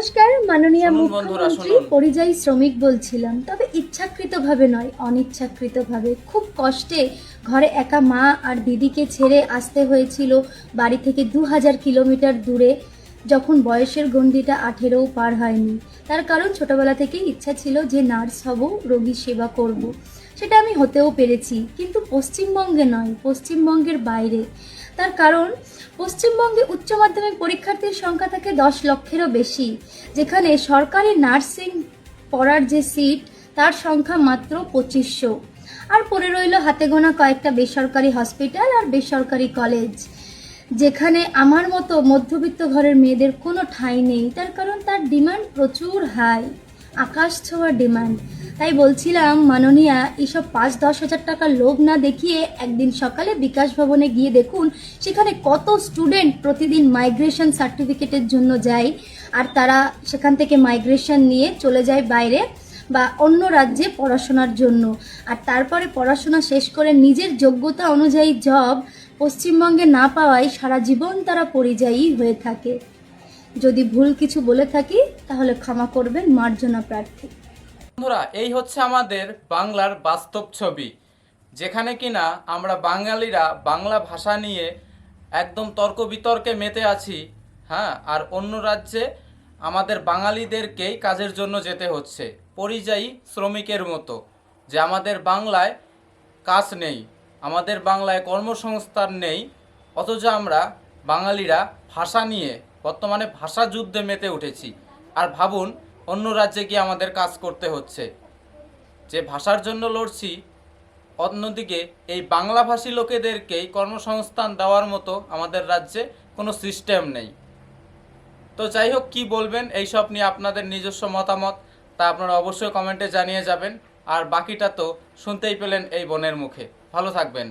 নমস্কার মাননীয় মুখ্যমন্ত্রী পরিযায়ী শ্রমিক বলছিলাম তবে ইচ্ছাকৃতভাবে নয় অনিচ্ছাকৃতভাবে। খুব কষ্টে ঘরে একা মা আর দিদিকে ছেড়ে আসতে হয়েছিল বাড়ি থেকে দু হাজার কিলোমিটার দূরে যখন বয়সের গণ্ডিটা আঠেরোও পার হয়নি। তার কারণ ছোটবেলা থেকেই ইচ্ছা ছিল যে নার্স হব রোগী সেবা করব। সেটা আমি হতেও পেরেছি, কিন্তু পশ্চিমবঙ্গে নয়, পশ্চিমবঙ্গের বাইরে। তার কারণ, পশ্চিমবঙ্গে উচ্চ মাধ্যমিক পরীক্ষার্থীর সংখ্যা থাকে দশ লক্ষেরও বেশি, যেখানে সরকারি নার্সিং পড়ার যে সিট, তার সংখ্যা মাত্র পঁচিশশো। আর পড়ে রইল হাতে গোনা কয়েকটা বেসরকারি হসপিটাল আর বেসরকারি কলেজ। যেখানে আমার মতো মধ্যবিত্ত ঘরের মেয়েদের কোনো ঠাঁই নেই। তার কারণ তার ডিমান্ড প্রচুর হাই। আকাশ ছোঁয়ার ডিমান্ড। তাই বলছিলাম, মাননীয়া এইসব পাঁচ দশ হাজার টাকার লোভ না দেখিয়ে একদিন সকালে বিকাশ ভবনে গিয়ে দেখুন, সেখানে কত স্টুডেন্ট প্রতিদিন মাইগ্রেশন সার্টিফিকেটের জন্য যায় আর তারা সেখান থেকে মাইগ্রেশন নিয়ে চলে যায় বাইরে বা অন্য রাজ্যে পড়াশোনার জন্য। আর তারপরে পড়াশোনা শেষ করে নিজের যোগ্যতা অনুযায়ী জব পশ্চিমবঙ্গে না পাওয়ায় সারা জীবন তারা পরিযায়ী হয়ে থাকে। যদি ভুল কিছু বলে থাকি, তাহলে ক্ষমা করবেন মার্জনা প্রার্থী। বন্ধুরা, এই হচ্ছে আমাদের বাংলার বাস্তব ছবি, যেখানে কিনা আমরা বাঙালিরা বাংলা ভাষা নিয়ে একদম তর্ক বিতর্কে মেতে আছি হ্যাঁ আর অন্য রাজ্যে আমাদের বাঙালিদেরকেই কাজের জন্য যেতে হচ্ছে, পরিযায়ী শ্রমিকের মতো, যে আমাদের বাংলায় কাজ নেই। আমাদের বাংলায় কর্মসংস্থান নেই, অথচ আমরা বাঙালিরা ভাষা নিয়ে বর্তমানে ভাষা যুদ্ধে মেতে উঠেছি। আর ভাবুন, অন্য রাজ্যে গিয়ে আমাদের কাজ করতে হচ্ছে। যে ভাষার জন্য লড়ছি, অন্যদিকে এই বাংলাভাষী লোকেদেরকেই কর্মসংস্থান দেওয়ার মতো আমাদের রাজ্যে কোনো সিস্টেম নেই। তো যাই হোক, কী বলবেন? এইসব নিয়ে আপনাদের নিজস্ব মতামত, তা আপনারা অবশ্যই কমেন্টে জানিয়ে যাবেন। আর বাকিটা তো শুনতেই পেলেন এই বনের মুখে। ভালো থাকবেন।